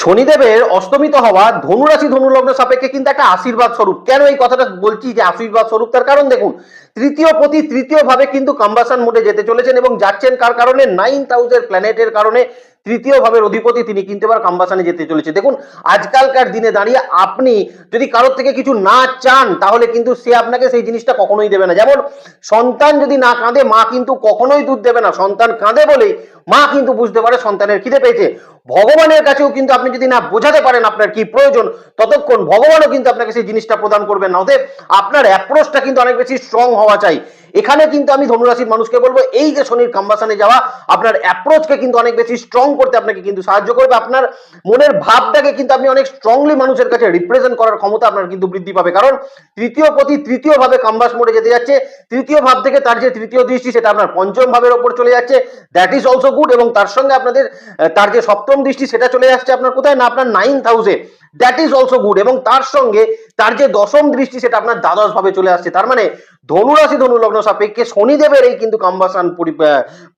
শনিদেবের অষ্টমিত হওয়া ধনুরাশি ধনুলগ্ন সাপেক্ষে কিন্তু একটা আশীর্বাদ স্বরূপ। কেন এই কথাটা বলছি যে আশীর্বাদ স্বরূপ? তার কারণ দেখুন, তৃতীয় প্রতি তৃতীয় ভাবে কিন্তু কাম্বাসান মোডে যেতে চলেছেন এবং যাচ্ছেন কার কারণে? নাইন্থ হাউসের প্ল্যানেটের কারণে। তৃতীয় ভাবের অধিপতি তিনি কিন্তু এবার কম্বাসানে যেতে চলেছে। দেখুন, আজকালকার দিনে দাঁড়িয়ে আপনি যদি কারোর থেকে কিছু না চান, তাহলে কিন্তু সে আপনাকে সেই জিনিসটা কখনোই দেবে না। যেমন, সন্তান যদি না কাঁদে, মা কিন্তু কখনোই দুধ দেবে না। সন্তান কাঁদে বলেই মা কিন্তু বুঝতে পারে সন্তানের খিদে পেয়েছে। ভগবানের কাছেও কিন্তু আপনি যদি না বোঝাতে পারেন আপনার কি প্রয়োজন, ততক্ষণ ভগবানও কিন্তু আপনাকে সেই জিনিসটা প্রদান করবেন না। অতএব আপনার অ্যাপ্রোচটা কিন্তু অনেক বেশি স্ট্রং হওয়া চাই। এখানে কিন্তু আমি ধনুরাশির মানুষকে বলব, এই যে শনির কাম্বাসানে যাওয়া, আপনার অ্যাপ্রোচকে কিন্তু অনেক বেশি স্ট্রং করতে আপনাকে কিন্তু সাহায্য করবে। আপনার মনের ভাবটাকে কিন্তু আপনি অনেক স্ট্রংলি মানুষের কাছে রিপ্রেজেন্ট করার ক্ষমতা আপনার কিন্তু বৃদ্ধি পাবে। কারণ তৃতীয় প্রতি তৃতীয় ভাবে কাম্বাস মোড়ে যেতে যাচ্ছে। তৃতীয় ভাব থেকে তার যে তৃতীয় দৃষ্টি, সেটা আপনার পঞ্চম ভাবের ওপর চলে যাচ্ছে। দ্যাট ইজ অলসো গুড এবং তার সঙ্গে আপনাদের তার যে সপ্তম দৃষ্টি, সেটা চলে যাচ্ছে আপনার কোথায়? না, আপনার নাইন হাউসে দ্যাট ইজ অলসো গুড এবং তার সঙ্গে তার যে দশম দৃষ্টি সেটা আপনার দ্বাদশ ভাবে চলে আসছে। তার মানে ধনুরাশি ধনুলগ্ন সাপেক্ষে শনিদেবের এই কিন্তু কাম্বাসান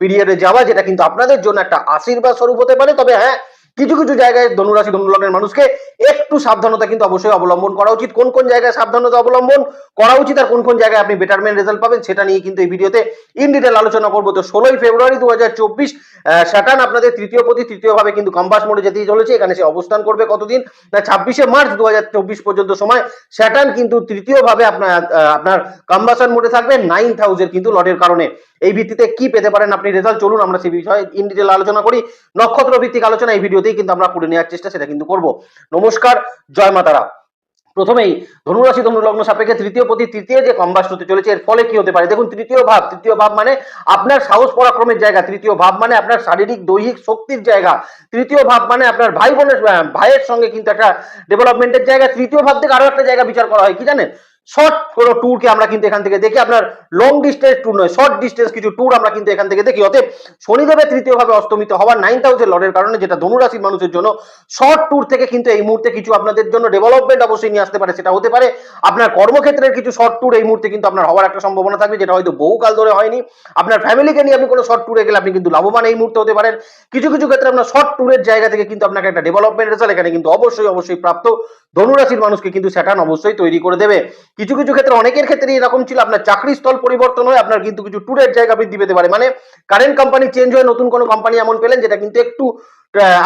পিরিয়ডে যাওয়া, যেটা কিন্তু আপনাদের জন্য একটা আশীর্বাদ স্বরূপ হতে পারে। তবে হ্যাঁ কিছু কিছু জায়গায় ধনুরাশি, ধনুলগ্নের মানুষকে একটু সাবধানতা কিন্তু অবশ্যই অবলম্বন করা উচিত। কোন কোন জায়গায় সাবধানতা অবলম্বন করা উচিত আর কোন কোন জায়গায় আপনি বেটারমেন্ট রেজাল্ট পাবেন সেটা নিয়ে কিন্তু এই ভিডিওতে ইন ডিটেল আলোচনা করব। তো ষোলোই ফেব্রুয়ারি দু হাজার চব্বিশ স্যাটান আপনাদের তৃতীয় প্রতি তৃতীয়ভাবে কিন্তু কম্বাস মোড়ে যেতেই চলেছে। এখানে সে অবস্থান করবে কতদিন? না, ছাব্বিশে মার্চ দু হাজার চব্বিশ পর্যন্ত সময়। স্যাটান কিন্তু তৃতীয়ভাবে আপনার আপনার কম্বাসন মোডে থাকবে। নাইন হাউসের কিন্তু লটের কারণে। এই ভিত্তিতে কি পেতে পারেন আপনি রেজাল্ট চলুন আমরা সেই বিষয়ে ইন ডিটেল আলোচনা করি। নক্ষত্র ভিত্তিক আলোচনা এই ভিডিওতেই কিন্তু আমরা করে নেওয়ার চেষ্টা, সেটা কিন্তু করব। নমস্কার, জয় মাতারা প্রথমেই, ধনুরাশি ধনুলগ্ন সাপেক্ষে তৃতীয় প্রতি তৃতীয় যে কম্বাস হতে চলেছে, এর ফলে কি হতে পারে? দেখুন, তৃতীয় ভাব তৃতীয় ভাব মানে আপনার সাহস পরাক্রমের জায়গা, তৃতীয় ভাব মানে আপনার শারীরিক, দৈহিক শক্তির জায়গা। তৃতীয় ভাব মানে আপনার ভাই বোনের ভাইয়ের সঙ্গে কিন্তু একটা ডেভেলপমেন্টের জায়গা। তৃতীয় ভাব থেকে আরও একটা জায়গা বিচার করা হয়, কি জানেন? শর্ট কোনো ট্যুরকে আমরা কিন্তু এখান থেকে দেখি। আপনার লং ডিস্টেন্স ট্যুর নয় শর্ট ডিস্টেন্স কিছু ট্যুর আমরা কিন্তু এখান থেকে দেখি। অতএব শনিদেবের তৃতীয় ভাবে অস্তমিত হওয়ার নাইন হাউসের লড়ের কারণে, যেটা ধনুরাশির মানুষের জন্য শর্ট ট্যুর থেকে কিন্তু এই মুহূর্তে কিছু আপনাদের জন্য ডেভেলপমেন্ট অবশ্যই নিয়ে আসতে পারে, সেটা হতে পারে আপনার কর্মক্ষেত্রের কিছু শর্ট ট্যুর এই মুহূর্তে কিন্তু আপনার হওয়ার একটা সম্ভাবনা থাকবে, যেটা হয়তো বহুকাল ধরে হয়নি। আপনার ফ্যামিলিকে নিয়ে আপনি কোনো শর্ট ট্যুরে গেলে আপনি কিন্তু লাভবান এই মুহূর্তে হতে পারেন। কিছু কিছু ক্ষেত্রে আপনার শর্ট ট্যুরের জায়গা থেকে কিন্তু আপনাকে একটা ডেভেলপমেন্ট রেজাল্ট এখানে কিন্তু অবশ্যই অবশ্যই প্রাপ্ত ধনুরাশির মানুষকে কিন্তু স্যাটার্ন অবশ্যই তৈরি করে দেবে। কিছু কিছু ক্ষেত্রে অনেকের ক্ষেত্রে এরকম ছিল, আপনার চাকরি স্থল পরিবর্তন হয় আপনার কিন্তু কিছু ট্যুরের জায়গা বৃদ্ধি পেতে পারে। মানে কারেন্ট কোম্পানি চেঞ্জ হয়ে নতুন কোনো কোম্পানি এমন পেলেন, যেটা কিন্তু একটু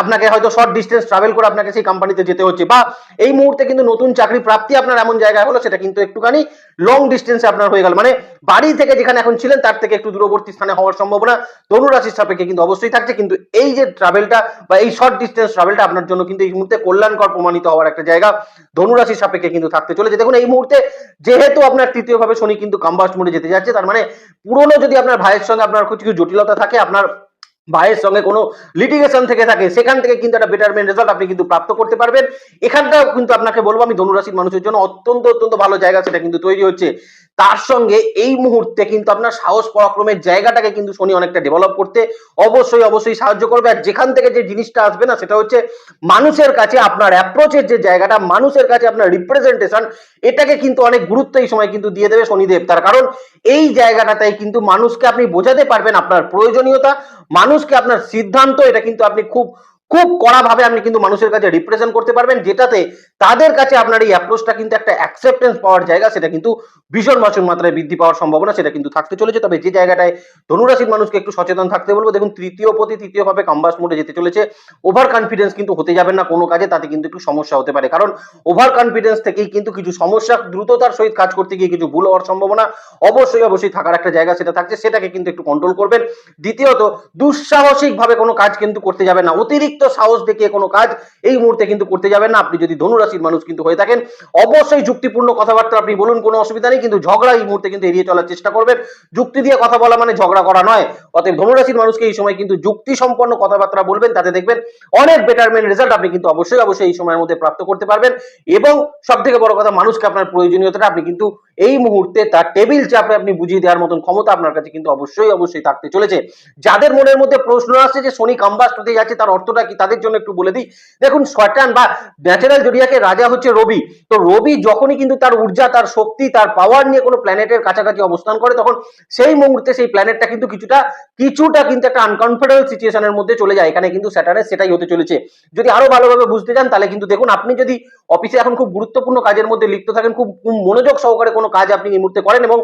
আপনাকে হয়তো শর্ট ডিস্টেন্স ট্রাভেল করে আপনাকে সেই কোম্পানিতে যেতে হচ্ছে। বা এই মুহূর্তে কিন্তু নতুন চাকরি প্রাপ্তি আপনার এমন জায়গায় হলো, সেটা কিন্তু একটুখানি লং ডিস্টেন্সে আপনার হয়ে গেল। মানে বাড়ি থেকে যেখানে এখন ছিলেন, তার থেকে একটু দূরবর্তী স্থানে হওয়ার সম্ভাবনা ধনুরাশির সাপেক্ষে কিন্তু অবশ্যই থাকছে। কিন্তু এই যে ট্রাভেলটা বা এই শর্ট ডিস্টেন্স ট্রাভেলটা আপনার জন্য কিন্তু এই মুহূর্তে কল্যাণকর প্রমাণিত হওয়ার একটা জায়গা ধনুরাশির সাপেক্ষে কিন্তু থাকতে চলেছে। দেখুন, এই মুহূর্তে যেহেতু আপনার তৃতীয় ভাবে শনি কিন্তু কাম্বাস্ট মোডে যেতে যাচ্ছে, তার মানে পুরনো যদি আপনার ভাইয়ের সঙ্গে আপনার কিছু জটিলতা থাকে, আপনার ভাইয়ের সঙ্গে কোনো লিটিগেশন থেকে থাকে, সেখান থেকে কিন্তু একটা বেটারমেন্ট রেজাল্ট আপনি কিন্তু প্রাপ্ত করতে পারবেন। এখানটাও কিন্তু আপনাকে বলব, আমি ধনুরাশির মানুষের জন্য অত্যন্ত অত্যন্ত ভালো জায়গা সেটা কিন্তু তৈরি হচ্ছে। তার সঙ্গে এই মুহূর্তে কিন্তু আপনার সাহস পরাক্রমের জায়গাটাকে কিন্তু শনি অনেকটা ডেভেলপ করতে অবশ্যই অবশ্যই সাহায্য করবে। আর যেখান থেকে যে জিনিসটা আসবে না, সেটা হচ্ছে মানুষের কাছে আপনার অ্যাপ্রোচের যে জায়গাটা, মানুষের কাছে আপনার রিপ্রেজেন্টেশন এটাকে কিন্তু অনেক গুরুত্ব এই সময় কিন্তু দিয়ে দেবে শনিদেব। তার কারণ এই জায়গাটাতে কিন্তু মানুষকে আপনি বোঝাতে পারবেন আপনার প্রয়োজনীয়তা মানুষকে আপনার সিদ্ধান্ত এটা কিন্তু আপনি খুব খুব কড়াভাবে আপনি কিন্তু মানুষের কাছে রিপ্রেজেন্ট করতে পারবেন, যেটাতে তাদের কাছে আপনার এই অ্যাপ্রোচটা কিন্তু একটা অ্যাকসেপ্টেন্স পাওয়ার জায়গা, সেটা কিন্তু ভীষণ ভীষণ মাত্রায় বৃদ্ধি পাওয়ার সম্ভাবনা, সেটা কিন্তু থাকতে চলেছে। তবে যে জায়গাটায় ধনুরাশির মানুষকে একটু সচেতন থাকতে বলব, দেখুন তৃতীয় প্রতি তৃতীয় ভাবে কাম্বাস মোডে যেতে চলেছে। ওভার কনফিডেন্স কিন্তু হতে যাবেন না কোনো কাজে, তাতে কিন্তু একটু সমস্যা হতে পারে। কারণ ওভার কনফিডেন্স থেকেই কিন্তু কিছু সমস্যা দ্রুততার সহিত কাজ করতে গিয়ে কিছু ভুল হওয়ার সম্ভাবনা অবশ্যই অবশ্যই থাকার একটা জায়গা সেটা থাকছে, সেটাকে কিন্তু একটু কন্ট্রোল করবেন। দ্বিতীয়ত দুঃসাহসিক ভাবে কোনো কাজ কিন্তু করতে যাবে না। অতিরিক্ত সাহস দেখিয়ে কোনো কাজ এই মুহূর্তে কিন্তু করতে যাবেন না। আপনি যদি ধনুরাশির মানুষ কিন্তু হয়ে থাকেন, অবশ্যই যুক্তিপূর্ণ কথাবার্তা আপনি বলুন, কোনো অসুবিধা নেই, কিন্তু ঝগড়া এই মুহূর্তে কিন্তু এড়িয়ে চলার চেষ্টা করবেন। যুক্তি দিয়ে কথা বলা মানে ঝগড়া করা নয়, অতএব ধনুরাশির মানুষকে এই সময় কিন্তু যুক্তি সম্পন্ন কথাবার্তা বলবেন, তাতে দেখবেন অনেক বেটারমেন্ট রেজাল্ট আপনি কিন্তু অবশ্যই অবশ্যই এই সময়ের মধ্যে প্রাপ্ত করতে পারবেন। এবং সব থেকে বড় কথা, মানুষকে আপনার প্রয়োজনীয়তাটা আপনি কিন্তু এই মুহূর্তে তার টেবিল চাপে আপনি বুঝিয়ে দেওয়ার মতন ক্ষমতা আপনার কাছে কিন্তু অবশ্যই অবশ্যই থাকতে চলেছে। যাদের মনের মধ্যে প্রশ্ন আসছে যে শনি কাম্বাস্ট হতে যাচ্ছে, তার অর্থটা কি তাদের জন্য একটু বলে দিই? দেখুন শয়টান বা ন্যাচারাল জরিয়াকে রাজা হচ্ছে রবি। তো রবি যখনই কিন্তু তার ঊর্জা, তার শক্তি, তার পাওয়ার নিয়ে কোনো প্ল্যানেটের কাছাকাছি অবস্থান করে, তখন সেই মুহূর্তে সেই প্ল্যানেটটা কিন্তু কিছুটা কিছুটা কিন্তু একটা আনকমফোর্টেবল সিচুয়েশনের মধ্যে চলে যায়। এখানে কিন্তু স্যাটার্নের সেটাই হতে চলেছে। যদি আরও ভালোভাবে বুঝতে চান, তাহলে কিন্তু দেখুন, আপনি যদি অফিসে এখন খুব গুরুত্বপূর্ণ কাজের মধ্যে লিপ্ত থাকেন, খুব খুব মনোযোগ সহকারে কোনো কাজ আপনি এই মুহূর্তে করেন এবং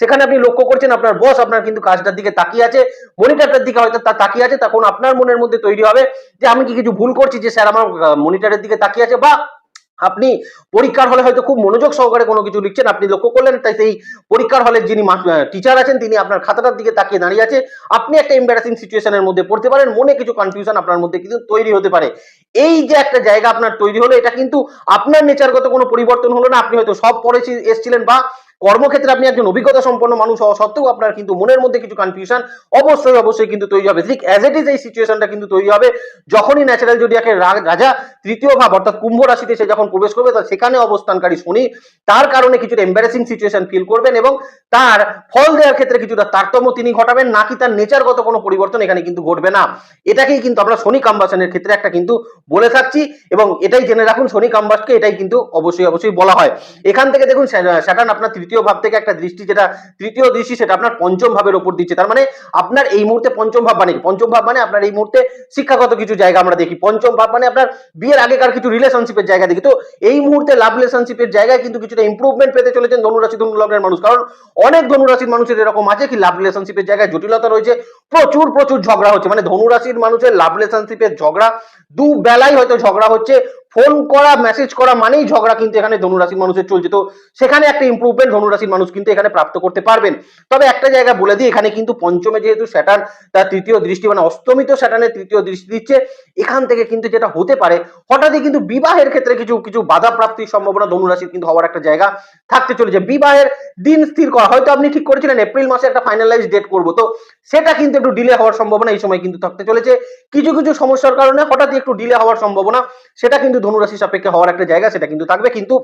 সেখানে আপনি লক্ষ্য করছেন আপনার বস আপনার কিন্তু কাজটার দিকে তাকিয়ে আছে মনিটরটার দিকে হয়তো তার তাকিয়ে আছে, তখন আপনার মনের মধ্যে তৈরি হবে যে আমি কি কিছু ভুল করছি যে স্যার আমার মনিটরের দিকে তাকিয়ে আছে বা আপনি পরীক্ষার হলে হয়তো খুব মনোযোগ সহকারে কোনো কিছু লিখছেন, আপনি লক্ষ্য করলেন, তাই সেই পরীক্ষার হলের যিনি টিচার আছেন, তিনি আপনার খাতাটার দিকে তাকিয়ে দাঁড়িয়ে আছে। আপনি একটা এম্বারাসিং সিচুয়েশনের মধ্যে পড়তে পারেন, মনে কিছু কনফিউশন আপনার মধ্যে কিন্তু তৈরি হতে পারে। এই যে একটা জায়গা আপনার তৈরি হলো, এটা কিন্তু আপনার নেচারগত কোনো পরিবর্তন হলো না, আপনি হয়তো সব পড়েছি এসেছিলেন বা কর্মক্ষেত্রে আপনি একজন অভিজ্ঞতা সম্পন্ন মানুষ হওয়া সত্ত্বেও আপনার কিন্তু মনের মধ্যে কিছু কনফিউশন অবশ্যই অবশ্যই কিন্তু তৈরি হবে। ঠিক অ্যাজ ইট ইজ এই সিচুয়েশনটা কিন্তু তৈরি হবে। যখনই ন্যাচারাল জোডিয়াকে রাজা তৃতীয় ভাব, অর্থাৎ কুম্ভ রাশিতে সে যখন প্রবেশ করবে, তা সেখানে অবস্থানকারী শনি তার কারণে কিছুটা এম্বারেসিং সিচুয়েশন ফিল করবেন এবং তার ফল দেওয়ার ক্ষেত্রে কিছুটা তারতম্য তিনি ঘটাবেন, নাকি তার নেচারগত কোনো পরিবর্তন এখানে কিন্তু ঘটবে না। এটাকেই কিন্তু আমরা শনি কাম্বাসনের ক্ষেত্রে একটা কিন্তু বলে থাকছি এবং এটাই জেনে রাখুন, শনি কাম্বাসকে এটাই কিন্তু অবশ্যই অবশ্যই বলা হয়। এখান থেকে দেখুন স্যাটার্ন আপনার তৃতীয় ভাব থেকে একটা দৃষ্টি, যেটা তৃতীয় দৃষ্টি সেটা আপনার পঞ্চম ভাবের উপর দিচ্ছে। তার মানে আপনার এই মুহূর্তে পঞ্চম ভাব মানে পঞ্চম ভাব মানে আপনার এই মুহূর্তে শিক্ষাগত কিছু জায়গা আমরা দেখি। পঞ্চম ভাব মানে আপনার বিয়ের আগেকার কিছু রিলেশনশিপের জায়গা দেখি। তো এই মুহূর্তে লাভ রিলেশনশিপের জায়গায় কিন্তু কিছুটা ইমপ্রুভমেন্ট পেতে চলেছেন ধনুরাশি, ধনুলগ্নের মানুষ। কারণ অনেক ধনুরাশির মানুষের এরকম আছে কি লাভ রিলেশনশিপের জায়গায় জটিলতা রয়েছে। প্রচুর প্রচুর ঝগড়া হচ্ছে। মানে ধনুরাশির মানুষের লাভ রিলেশনশিপের ঝগড়া দু বেলায় হয়তো ঝগড়া হচ্ছে। ফোন করা মেসেজ করা মানেই ঝগড়া কিন্তু এখানে ধনুরাশির মানুষের চলছে। তো সেখানে একটা ইম্প্রুভমেন্ট ধনুরাশির মানুষ কিন্তু এখানে প্রাপ্ত করতে পারবেন। তবে একটা জায়গা বলে দিই, এখানে কিন্তু পঞ্চমে যেহেতু স্যাটার্ন তার তৃতীয় দৃষ্টি মানে অস্তমিত স্যাটার্নের তৃতীয় দৃষ্টি দিচ্ছে। এখান থেকে কিন্তু যেটা হতে পারে, হঠাৎই কিন্তু বিবাহের ক্ষেত্রে কিছু কিছু বাধা প্রাপ্তির সম্ভাবনা ধনুরাশির কিন্তু হওয়ার একটা জায়গা থাকতে চলেছে। বিবাহের দিন স্থির করা, হয়তো আপনি ঠিক করেছিলেন, এপ্রিল মাসে একটা ফাইনালাইজ ডেট করব, তো সেটা কিন্তু একটু ডিলে হওয়ার সম্ভাবনা এই সময় কিন্তু থাকতে চলেছে। কিছু কিছু সমস্যার কারণে হঠাৎই একটু ডিলে হওয়ার সম্ভাবনা, সেটা কিন্তু ধনুরাশি সাপেক্ষে হওয়ার একটা জায়গা, সেটা কিন্তু থাকবে। কিন্তু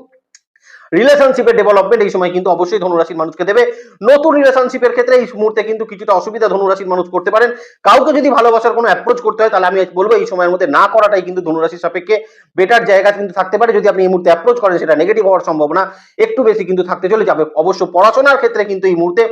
রিলেশনশিপের ডেভেলপমেন্ট এই সময় কিন্তু অবশ্যই ধনুরাশির মানুষকে দেবে। নতুন রিলেশনশিপের ক্ষেত্রে এই মুহূর্তে কিন্তু কিছুটা অসুবিধা ধনুরাশির মানুষ করতে পারেন। কাউকে যদি ভালোবাসার কোনো অ্যাপ্রোচ করতে হয়, তাহলে আমি বলব এই সময়ের মধ্যে না করাটাই কিন্তু ধনুরাশির সাপেক্ষে বেটার জায়গা কিন্তু থাকতে পারে। যদি আপনি এই মুহূর্তে অ্যাপ্রোচ করেন, সেটা নেগেটিভ হওয়ার সম্ভাবনা একটু বেশি কিন্তু থাকতে চলে যাবে অবশ্য পড়াশোনার ক্ষেত্রে কিন্তু এই মুহূর্তে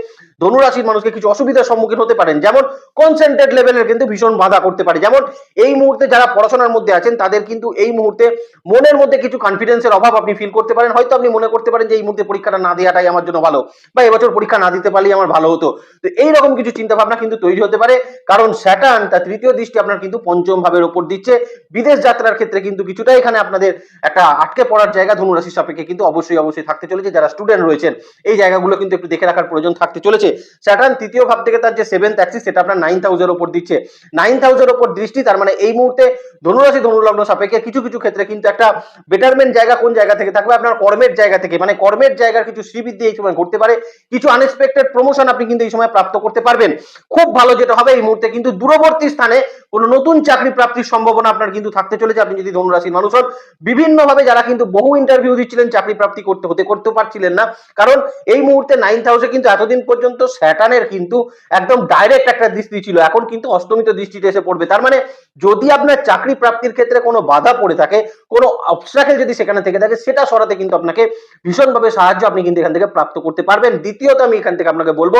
ধনুরাশির মানুষকে কিছু অসুবিধার সম্মুখীন হতে পারেন। যেমন কনসেন্ট্রেট লেভেলের কিন্তু ভীষণ বাধা করতে পারে। যেমন এই মুহূর্তে যারা পড়াশোনার মধ্যে আছেন, তাদের কিন্তু এই মুহূর্তে মনের মধ্যে কিছু কনফিডেন্সের অভাব আপনি ফিল করতে পারেন। হয়তো আপনি মনে করতে পারেন যে এই মুহূর্তে পরীক্ষাটা না দেওয়াটাই আমার জন্য ভালো। বা এবছর পরীক্ষা না দিতে পারলেই আমার ভালো হতো। তো এইরকম কিছু চিন্তা ভাবনা কিন্তু তৈরি হতে পারে। কারণ স্যাটার্ন, তার তৃতীয় দৃষ্টি আপনার কিন্তু পঞ্চম ভাবের উপর দিচ্ছে। বিদেশ যাত্রার ক্ষেত্রে কিন্তু কিছুটা এখানে আপনাদের একটা আটকে পড়ার জায়গা ধনুরাশির সাপেক্ষে কিন্তু অবশ্যই অবশ্যই থাকতে চলেছে। যারা স্টুডেন্ট রয়েছেন, এই জায়গাগুলো কিন্তু একটু দেখে রাখার প্রয়োজন থাকতে চলেছে। স্যাটার্ন তৃতীয় ভাব থেকে তার যে সেভেন্থ অ্যাক্সিস সেটা আপনার নাইন হাউসের উপর দিচ্ছে। নাইন হাউসের উপর দৃষ্টি, তার মানে এই মুহূর্তে ধনুরাশি, ধনুলগ্ন সাপেক্ষে কিছু কিছু ক্ষেত্রে কিন্তু একটা বেটারমেন্ট জায়গা কোন জায়গা থেকে থাকবে? আপনার কর্মের জায়গা থেকে মানে কর্মের জায়গার কিছু শ্রীবৃদ্ধি এই সময় ঘটতে পারে। কিছু আনএক্সপেক্টেড প্রমোশন আপনি কিন্তু এই সময় প্রাপ্ত করতে পারবেন। খুব ভালো যেটা হবে এই মুহূর্তে কিন্তু দূরবর্তী স্থানে কোনো নতুন চাকরি প্রাপ্তির সম্ভাবনা আপনার কিন্তু থাকতে চলেছে। আপনি যদি ধনুরাশির মানুষ হন, বিভিন্নভাবে যারা কিন্তু বহু ইন্টারভিউ দিচ্ছিলেন চাকরি প্রাপ্তি করতে হতে করতে পারছিলেন না। কারণ এই মুহূর্তে নাইন্থ হাউসে কিন্তু এতদিন পর্যন্ত স্যাটানের কিন্তু একদম ডাইরেক্ট একটা দৃষ্টি ছিল। এখন কিন্তু অষ্টমিত দৃষ্টিতে এসে পড়বে। তার মানে যদি আপনার চাকরি প্রাপ্তির ক্ষেত্রে কোনো বাধা পড়ে থাকে, কোনো অবস্ট্রাকেল যদি সেখানে থেকে থাকে, সেটা সরাতে কিন্তু আপনাকে ভীষণভাবে সাহায্য আপনি কিন্তু এখান থেকে প্রাপ্ত করতে পারবেন। দ্বিতীয়ত আমি এখান থেকে আপনাকে বলব,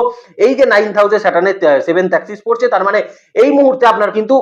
এই যে নাইন থাউজেন্ড স্যাটানের সেভেন্থ অ্যাক্সিস পড়ছে, তার মানে এই মুহূর্তে আপনার কিন্তু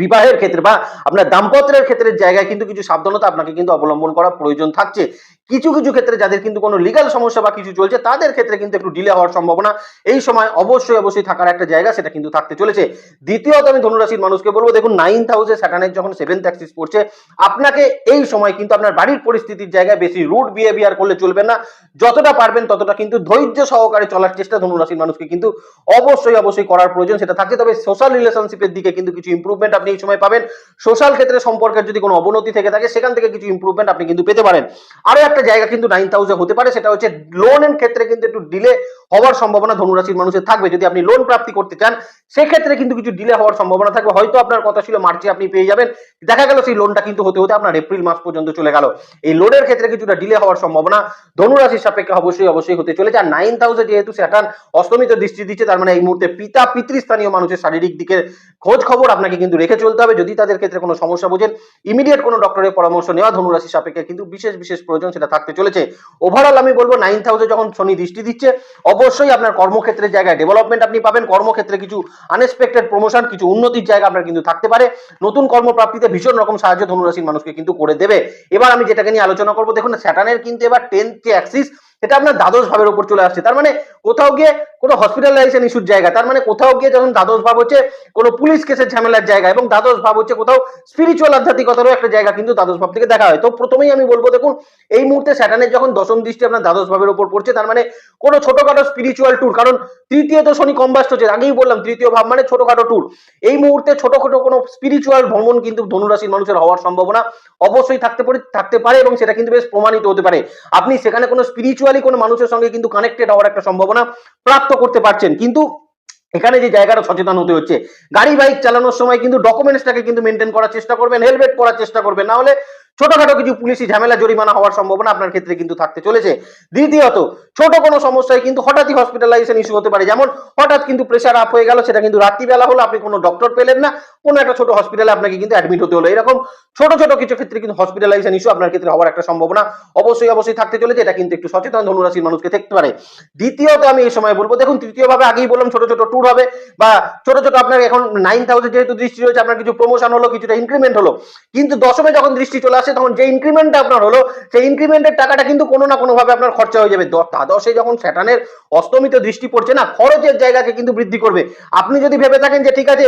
বিবাহের ক্ষেত্রে বা আপনার দাম্পত্যের ক্ষেত্রে জায়গায় কিন্তু কিছু সাবধানতা আপনাকে কিন্তু অবলম্বন করা প্রয়োজন থাকছে। কিছু কিছু ক্ষেত্রে যাদের কিন্তু কোনো লিগাল সমস্যা বা কিছু চলছে, তাদের ক্ষেত্রে কিন্তু একটু ডিলে হওয়ার সম্ভাবনা। এই সময় অবশ্যই অবশ্যই থাকার একটা জায়গা সেটা কিন্তু থাকতে চলেছে। দ্বিতীয়ত আমি ধনুরাশির মানুষকে বলব, দেখুন নাইন্থ হাউসে স্যাটানের যখন সেভেন্থ অ্যাক্সিস পড়ছে, আপনাকে এই সময় কিন্তু আপনার বাড়ির পরিস্থিতির জায়গায় বেশি রুট বিহেভিয়ার করলে চলবে না। যতটা পারবেন, ততটা কিন্তু ধৈর্য সহকারে চলার চেষ্টা ধনুরাশির মানুষকে কিন্তু অবশ্যই অবশ্যই করার প্রয়োজন সেটা থাকছে। তবে সোশ্যাল রিলেশনশিপের দিকে কিন্তু কিছু ইম্প্রুভমেন্ট আপনি এই সময় পাবেন। সোশ্যাল ক্ষেত্রে সম্পর্কের যদি কোনো অবনতি থেকে থাকে, সেখান থেকে কিছু ইম্প্রুভমেন্ট আপনি কিন্তু পেতে পারেন। আরও একটা জায়গা কিন্তু নাইন হাউসে হতে পারে, সেটা হচ্ছে লোনের ক্ষেত্রে কিন্তু একটু ডিলে হওয়ার সম্ভাবনা ধনুরাশির মানুষের থাকবে। যদি আপনি লোন প্রাপ্তি করতে চান, সেক্ষেত্রে কিন্তু কিছু ডিলে হওয়ার সম্ভাবনা থাকবে। হয়তো আপনার কথা ছিল, মার্চে আপনি পেয়ে যাবেন। দেখা গেল সেই লোনটা কিন্তু হতে হতে আপনার এপ্রিল মাস পর্যন্ত চলে গেল। এই লোনের ক্ষেত্রে কিছুটা ডিলে হওয়ার সম্ভাবনা ধনুরাশির সাপেক্ষে অবশ্যই অবশ্যই হতে চলেছে। আর নাইন হাউসে যেহেতু স্যাটার্ন অষ্টমিত দৃষ্টি দিচ্ছে, তার মানে এই মুহূর্তে পিতা, পিতৃস্থানীয় মানুষের শারীরিক দিকের খোঁজ খবর আপনাকে কিন্তু রেখে চলতে হবে। যদি তাদের ক্ষেত্রে কোনো সমস্যা বোঝেন ইমিডিয়েট কোনো ডক্টরের পরামর্শ নেওয়া ধনুরাশি সাপেক্ষে কিন্তু বিশেষ বিশেষ প্রয়োজন সেটা থাকতে চলেছে। ওভারঅল আমি বলব নাইন্থ হাউসে যখন শনি দৃষ্টি দিচ্ছে অবশ্যই আপনার কর্মক্ষেত্রের জায়গায় ডেভেলপমেন্ট আপনি পাবেন। কর্মক্ষেত্রে কিছু আনএক্সপেক্টেড প্রমোশন কিছু উন্নতির জায়গা আপনার কিন্তু থাকতে পারে। নতুন কর্মপ্রাপ্তিতে ভীষণ রকম সাহায্য ধনুরাশির মানুষকে কিন্তু করে দেবে। এবার আমি যেটাকে নিয়ে আলোচনা করব, দেখুন স্যাটানের কিন্তু এবার টেন্থ যে অ্যাক্সিস এটা আপনার দ্বাদশ ভাবের উপর চলে আসছে। তার মানে কোথাও গিয়ে কোনো হসপিটালাইজেশন ইস্যুর জায়গা, তার মানে কোথাও গিয়ে যখন দ্বাদশ ভাব হচ্ছে, কোনো পুলিশ কেসের ঝামেলার জায়গা এবং দ্বাদশ ভাব হচ্ছে, কোথাও স্পিরিচুয়াল আধ্যাত্মিকতারও একটা জায়গা কিন্তু দ্বাদশ ভাব থেকে দেখা হয়। তো প্রথমেই আমি বলব, দেখুন, এই মুহূর্তে স্যাটানের যখন দশম দৃষ্টি আপনার দ্বাদশ ভাবের উপর পড়ছে, তার মানে কোনো ছোটখাটো স্পিরিচুয়াল ট্যুর কারণ তৃতীয়ত শনি কম্বাস্ট হচ্ছে, আগেই বললাম তৃতীয় ভাব মানে ছোটখাটো ট্যুর এই মুহূর্তে ছোটখাটো কোনো স্পিরিচুয়াল ভ্রমণ কিন্তু ধনুরাশির মানুষের হওয়ার সম্ভাবনা অবশ্যই থাকতে পারে থাকতে পারে এবং সেটা কিন্তু বেশ প্রমাণিত হতে পারে। আপনি সেখানে কোনো স্পিরিচুয়ালি কোনো মানুষের সঙ্গে কিন্তু কানেক্টেড হওয়ার একটা সম্ভাবনা প্রাপ্ত করতে পারছেন। কিন্তু এখানে যে জায়গাটা সচেতন হতে হচ্ছে, গাড়ি বাইক চালানোর সময় কিন্তু ডকুমেন্টসটাকে কিন্তু মেনটেন করার চেষ্টা করবেন হেলমেট পরার চেষ্টা করবেন। না হলে ছোটখাটো কিছু পুলিশি ঝামেলা, জরিমানা হওয়ার সম্ভাবনা আপনার ক্ষেত্রে কিন্তু থাকতে চলেছে। দ্বিতীয়ত, ছোট কোনো সমস্যায় কিন্তু হঠাৎই হসপিটালাইজেশন ইস্যু হতে পারে। যেমন, হঠাৎ কিন্তু প্রেশার আপ হয়ে গেল, সেটা কিন্তু রাত্রিবেলা হলো, আপনি কোনো ডক্টর পেলেন না, কোনো একটা ছোট হসপিটালে আপনাকে কিন্তু অ্যাডমিট হতে হলো। এরকম ছোট ছোট কিছু ক্ষেত্রে কিন্তু হসপিটালাইজেশন ইস্যু আপনার ক্ষেত্রে হওয়ার একটা সম্ভাবনা অবশ্যই অবশ্যই থাকতে চলেছে। এটা কিন্তু একটু সচেতন ধনুরাশির মানুষকে থাকতে পারে। দ্বিতীয়ত আমি এই সময় বলব, দেখুন, তৃতীয়ভাবে আগেই বললাম, ছোট ছোট ট্যুর হবে বা ছোট ছোট আপনার এখন নাইন থাউজেন্ড যেহেতু দৃষ্টি রয়েছে, আপনার কিছু প্রমোশন হলো, কিছুটা ইনক্রিমেন্ট হলো। কিন্তু দশমে যখন দৃষ্টি চলে আসে, তখন যে ইনক্রিমেন্টটা আপনার হলো, সেই ইনক্রিমেন্টের টাকাটা কিন্তু কোনো না কোনোভাবে আপনার খরচা হয়ে যাবে। দ্বাদশে যখন স্যাটানের অস্তমিত দৃষ্টি পড়ছে না, খরচের জায়গাকে কিন্তু বৃদ্ধি করবে। আপনি যদি ভেবে থাকেন যে, ঠিক আছে,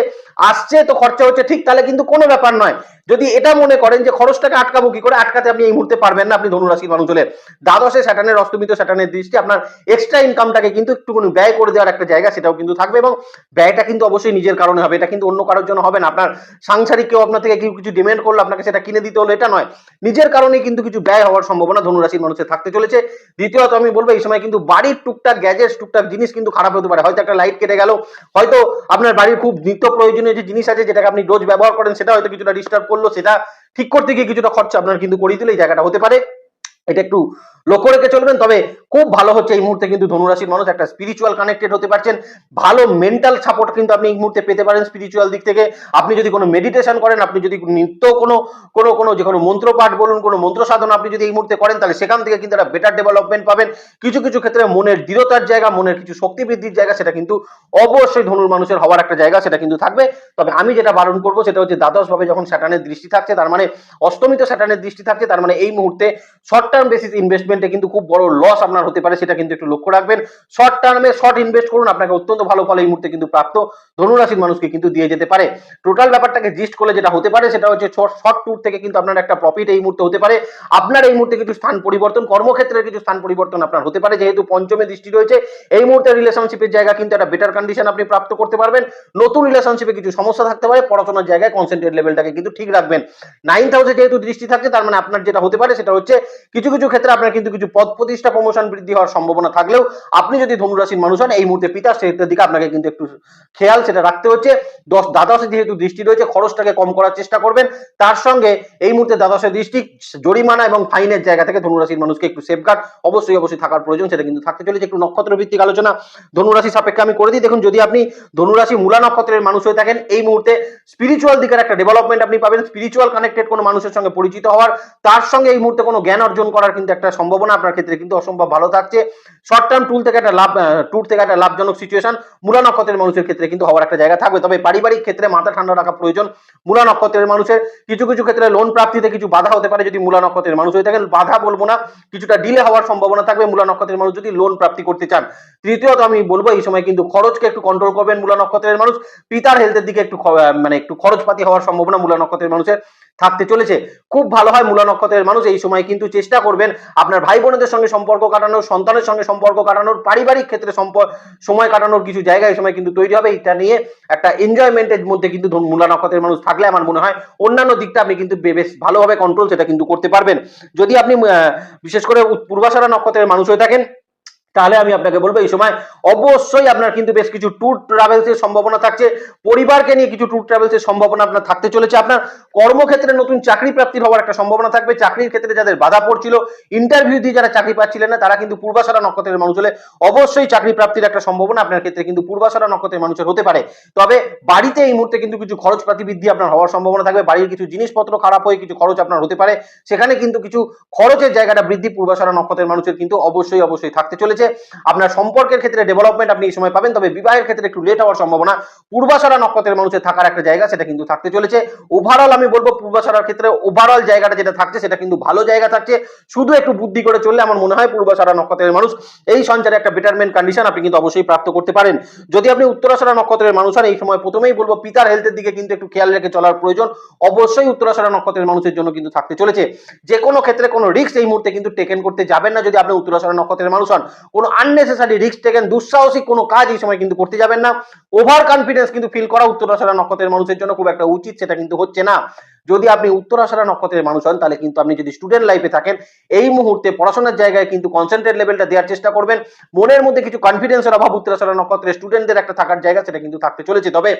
আসছে, তো খরচা হচ্ছে ঠিক, তাহলে কিন্তু কোনো ব্যাপার নয়। যদি এটা মনে করেন যে খরচটাকে আটকাবো কি করে? আটকাতে আপনি এই মুহূর্তে পারবেন না, আপনি ধনুরাশির মানুষ হলে। দ্বাদশে স্যাটানের অস্তমিত স্যাটানের দৃষ্টি আপনার এক্সট্রা ইনকামটাকে কিন্তু একটুখানি ব্যয় করে দেওয়ার একটা জায়গা সেটাও কিন্তু থাকবে এবং ব্যয়টা কিন্তু অবশ্যই নিজের কারণে হবে। এটা কিন্তু অন্য কারোর জন্য হবে না। আপনার সাংসারিক কেউ আপনার থেকে কেউ কিছু ডিমান্ড করল, আপনাকে সেটা কিনে দিতে হলো, এটা নয়। নিজের কারণেই কিন্তু কিছু ব্যয় হওয়ার সম্ভাবনা ধনুরাশির মানুষের থাকতে চলেছে। দ্বিতীয়ত আমি বলব, এই সময় কিন্তু বাড়ির টুকটাক গ্যাজেটস টুকটাক জিনিস কিন্তু খারাপ হতে পারে। হয়তো একটা লাইট কেটে গেল, হয়তো আপনার বাড়ির খুব নিত্য প্রয়োজনীয় যে জিনিস আছে, যেটাকে আপনি রোজ ব্যবহার করেন, সেটা হয়তো কিছুটা ডিস্টার্ব করল সেটা ঠিক করতে গিয়ে কিছুটা খরচা আপনার কিন্তু করিয়ে দিলে এই জায়গাটা হতে পারে। এটা একটু লক্ষ্য রেখে চলবেন। তবে খুব ভালো হচ্ছে এই মুহূর্তে কিন্তু ধনুরাশির মানুষ একটা স্পিরিচুয়াল কানেক্টেড হতে পারছেন। ভালো মেন্টাল সাপোর্ট কিন্তু আপনি এই মুহূর্তে পেতে পারেন স্পিরিচুয়াল দিক থেকে। আপনি যদি কোনো মেডিটেশন করেন, আপনি যদি নিত্য কোনো কোনো কোনো যে কোনো মন্ত্র পাঠ বলুন, কোনো মন্ত্র সাধনা আপনি যদি এই মুহূর্তে করেন, তাহলে সেখান থেকে কিন্তু একটা বেটার ডেভেলপমেন্ট পাবেন। কিছু কিছু ক্ষেত্রে মনের দৃঢ়তার জায়গা, মনের কিছু শক্তি বৃদ্ধির জায়গা, সেটা কিন্তু অবশ্যই ধনুর মানুষের হওয়ার একটা জায়গা, সেটা কিন্তু থাকবে। তবে আমি যেটা বারণ করব, সেটা হচ্ছে দ্বাদশ ভাবে যখন স্যাটানের দৃষ্টি থাকছে, তার মানে অস্তমিত স্যাটানের দৃষ্টি থাকছে, তার মানে এই মুহূর্তে শর্ট টার্ম বেসিস ইনভেস্টমেন্টে কিন্তু খুব বড় লস আপনার হতে পারে, সেটা কিন্তু একটু লক্ষ্য রাখবেন। শর্ট টার্মে শর্ট ইনভেস্ট করুন, আপনাকে অত্যন্ত ভালো ফল এই মুহূর্তে কিন্তু প্রাপ্ত ধনুরাশির মানুষকে কিন্তু দিয়ে যেতে পারে। টোটাল ব্যাপারটাকে জিস্ট করলে যেটা হতে পারে, সেটা হচ্ছে শর্ট ট্যুর থেকে কিন্তু আপনার একটা প্রফিট এই মুহূর্তে হতে পারে। আপনার এই মুহূর্তে কিছু স্থান পরিবর্তন, কর্মক্ষেত্রের কিছু স্থান পরিবর্তন আপনার হতে পারে, যেহেতু পঞ্চমে দৃষ্টি রয়েছে। এই মুহূর্তে রিলেশনশিপের জায়গা কিন্তু একটা বেটার কন্ডিশন আপনি প্রাপ্ত করতে পারবেন। নতুন রিলেশনশিপে কিছু সমস্যা থাকতে পারে, পড়াশোনার জায়গায় কনসেন্ট্রেট লেভেলটাকে কিন্তু ঠিক রাখবেন। নাইন হাউসে যেহেতু দৃষ্টি থাকছে, তার মানে আপনার যেটা হতে পারে, সেটা হচ্ছে কিছু কিছু কিছু ক্ষেত্রে আপনার কিন্তু কিছু পদ প্রতিষ্ঠা প্রমোশন বৃদ্ধি হওয়ার সম্ভাবনা থাকলেও আপনি যদি ধনুরাশির মানুষ হন, এই মুহূর্তে পিতার সেহেতের দিকে আপনাকে কিন্তু একটু খেয়াল সেটা রাখতে হচ্ছে। দশ, দ্বাদশে যেহেতু দৃষ্টি রয়েছে, খরচটাকে কম করার চেষ্টা করবেন। তার সঙ্গে এই মুহূর্তে দ্বাদশে দৃষ্টি, জরিমানা এবং ফাইনের জায়গা থেকে ধনুরাশির মানুষকে একটু সেফগার্ড অবশ্যই অবশ্যই থাকার প্রয়োজন, সেটা কিন্তু থাকতে চলেছে। একটু নক্ষত্র ভিত্তিক আলোচনা ধনুরাশি সাপেক্ষে আমি করে দিই। দেখুন, যদি আপনি ধনুরাশি মূলা নক্ষত্রের মানুষ হয়ে থাকেন, এই মুহূর্তে স্পিরিচুয়াল দিকের একটা ডেভেলপমেন্ট আপনি পাবেন। স্পিরিচুয়াল কানেক্টেড কোনো মানুষের সঙ্গে পরিচিত হওয়ার, তার সঙ্গে এই মুহূর্তে কোনো জ্ঞান অর্জন করার কিন্তু একটা সম্ভাবনা আপনার ক্ষেত্রে কিন্তু অসম্ভব ভালো থাকছে। শর্ট টার্ম টুল থেকে একটা লাভ ট্যুর থেকে একটা লাভজনক সিচুয়েশন মূলা নক্ষত্রের মানুষের ক্ষেত্রে কিন্তু হওয়ার একটা জায়গা থাকবে। তবে পারিবারিক ক্ষেত্রে মাথা ঠান্ডা রাখা প্রয়োজন। মূলা নক্ষত্রের মানুষের কিছু কিছু ক্ষেত্রে লোন প্রাপ্তিতে কিছু বাধা হতে পারে যদি মূলা নক্ষত্রের মানুষ হয়ে থাকেন। বাধা বলব না, কিছুটা ডিলে হওয়ার সম্ভাবনা থাকবে মূলা নক্ষত্রের মানুষ যদি লোন প্রাপ্তি করতে চান। তৃতীয়ত আমি বলব, এই সময় কিন্তু খরচকে একটু কন্ট্রোল করবেন মূলা নক্ষত্রের মানুষ। পিতার হেলথের দিকে একটু মানে একটু খরচপাতি হওয়ার সম্ভাবনা মূলা নক্ষত্রের মানুষের। থাকতে চলেছে। খুব ভালো হয় মূলা নক্ষত্রের মানুষ এই সময় কিন্তু চেষ্টা করবেন আপনার ভাই বোনদের সঙ্গে সম্পর্ক কাটানোর, সন্তানের সঙ্গে সম্পর্ক কাটানোর, পারিবারিক ক্ষেত্রে সময় কাটানোর কিছু জায়গা এই সময় কিন্তু তৈরি হবে। এটা নিয়ে একটা এনজয়মেন্টের মধ্যে কিন্তু মূলা নক্ষত্রের মানুষ থাকলে আমার মনে হয় অন্যান্য দিকটা আপনি কিন্তু বেশ ভালোভাবে কন্ট্রোল সেটা কিন্তু করতে পারবেন। যদি আপনি বিশেষ করে পূর্বাষাঢ়া নক্ষত্রের মানুষ হয়ে থাকেন তাহলে আমি আপনাকে বলব এই সময় অবশ্যই আপনার কিন্তু বেশ কিছু ট্যুর ট্রাভেলস এর সম্ভাবনা থাকছে। পরিবারকে নিয়ে কিছু ট্যুর ট্রাভেলস এর সম্ভাবনা আপনার থাকতে চলেছে। আপনার কর্মক্ষেত্রে নতুন চাকরি প্রাপ্তির হওয়ার একটা সম্ভাবনা থাকবে। চাকরির ক্ষেত্রে যাদের বাধা পড়ছিল ইন্টারভিউ দিয়ে যারা চাকরি পাচ্ছিলেন না, তারা কিন্তু পূর্বাশারা নক্ষত্রের মানুষ হলে অবশ্যই চাকরি প্রাপ্তির একটা সম্ভাবনা আপনার ক্ষেত্রে কিন্তু পূর্বাশারা নক্ষত্রের মানুষের হতে পারে। তবে বাড়িতে এই মুহূর্তে কিন্তু কিছু খরচ পাতি বৃদ্ধি আপনার হওয়ার সম্ভাবনা থাকবে। বাড়ির কিছু জিনিসপত্র খারাপ হয়ে কিছু খরচ আপনার হতে পারে। সেখানে কিন্তু কিছু খরচের জায়গাটা বৃদ্ধি পূর্বাশারা নক্ষত্রের মানুষের কিন্তু অবশ্যই অবশ্যই থাকতে চলেছে। আপনার সম্পর্কের ক্ষেত্রে ডেভেলপমেন্ট আপনি এই সময় পাবেন, তবে বিবাহের ক্ষেত্রে একটু লেট হওয়ার সম্ভাবনা। পূর্বাশারা নক্ষত্রের মানুষের থাকার একটা জায়গা, সেটা কিন্তু থাকতে চলেছে। ওভারঅল আমি বলব পূর্বাশারার ক্ষেত্রে ওভারঅল জায়গাটা যেটা থাকছে, সেটা কিন্তু ভালো জায়গা থাকছে। শুধু একটু বুদ্ধি করে চললে আমার মনে হয় পূর্বাশারা নক্ষত্রের মানুষ এই সঞ্চারে একটা বেটারমেন্ট কন্ডিশন আপনি কিন্তু অবশ্যই প্রাপ্ত করতে পারেন। যদি আপনি উত্তরাশারা নক্ষত্রের মানুষ হন, এই সময় প্রথমেই বলব পিতার হেলথের দিকে কিন্তু একটু খেয়াল রেখে চলার প্রয়োজন। অবশ্যই উত্তরাশারা নক্ষত্রের মানুষের জন্য কিন্তু থাকতে চলেছে। যে কোনো ক্ষেত্রে কোনো রিস্ক এই মুহূর্তে কিন্তু টেকেন করতে যাবেন না। যদি আপনি উত্তরাশারা নক্ষত্রের মানুষ হন কোনো আননেসেসারি রিস্ক টেকেন দুঃসাহসিক কোনো কাজ এই সময় কিন্তু করতে যাবেন না। ওভার কনফিডেন্স কিন্তু ফিল করা উত্তরাশারা নক্ষত্রের মানুষের জন্য খুব একটা উচিত, সেটা কিন্তু হচ্ছে না। যদি আপনি উত্তর উত্তরাশারা নক্ষত্রের মানুষ হন, তাহলে কিন্তু আপনি যদি স্টুডেন্ট লাইফে থাকেন, এই মুহূর্তে পড়াশোনার জায়গায় কিন্তু কনসেন্ট্রেট লেভেলটা দেওয়ার চেষ্টা করবেন। মনের মধ্যে কিছু কনফিডেন্সের অভাব উত্তরাশারা নক্ষত্রের স্টুডেন্টদের একটা থাকার জায়গা, সেটা কিন্তু থাকতে চলেছে। তবে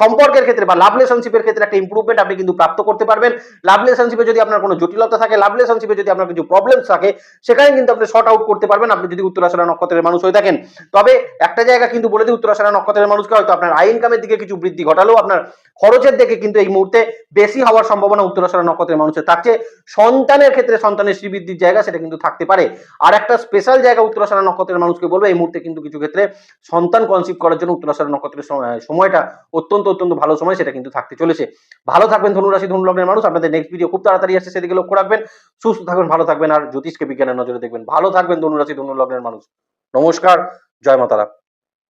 সম্পর্কের ক্ষেত্রে বা লাভ রিলেশনশিপের ক্ষেত্রে একটা ইম্প্রুভমেন্ট আপনি কিন্তু প্রাপ্ত করতে পারবেন। লাভ রিলেশনশিপে যদি আপনার কোনো জটিলতা থাকে লাভ রিলেশনশিপে যদি আপনার কিছু প্রবলেমস থাকে, সেখানে কিন্তু আপনি শর্ট আউট করতে পারবেন, আপনি যদি উত্তর উত্তরাশারা নক্ষত্রের মানুষ হয়ে থাকেন। তবে একটা জায়গা কিন্তু বলে দিই, উত্তরাশারা নক্ষত্রের মানুষকে হয়তো আপনার আই ইনকামের দিকে কিছু বৃদ্ধি ঘটালেও আপনার খরচের দিকে কিন্তু এই মুহূর্তে বেশি হওয়ার সম্ভাবনা উত্তরাশারা নক্ষত্রের মানুষের থাকছে সন্তানের ক্ষেত্রে সন্তানের শ্রীবৃদ্ধির জায়গা সেটা কিন্তু থাকতে পারে। আর একটা স্পেশাল জায়গা উত্তরাশারা নক্ষত্রের মানুষকে বলব, এই মুহূর্তে কিন্তু কিছু ক্ষেত্রে সন্তান কনসিভ করার জন্য উত্তরাশারা নক্ষত্রের সময়- সময়টা অত্যন্ত অত্যন্ত ভালো সময় সেটা কিন্তু থাকতে চলেছে। ভালো থাকবেন ধনুরাশি, ধনুলগ্নের মানুষ। আপনাদের নেক্সট ভিডিও খুব তাড়াতাড়ি আসছে, সেদিকে লক্ষ্য রাখবেন। সুস্থ থাকবেন ভালো থাকবেন। আর জ্যোতিষকে বিজ্ঞানের নজরে দেখবেন। ভালো থাকবেন ধনুরাশি, ধনুলগ্নের মানুষ। নমস্কার, জয় মাতারা।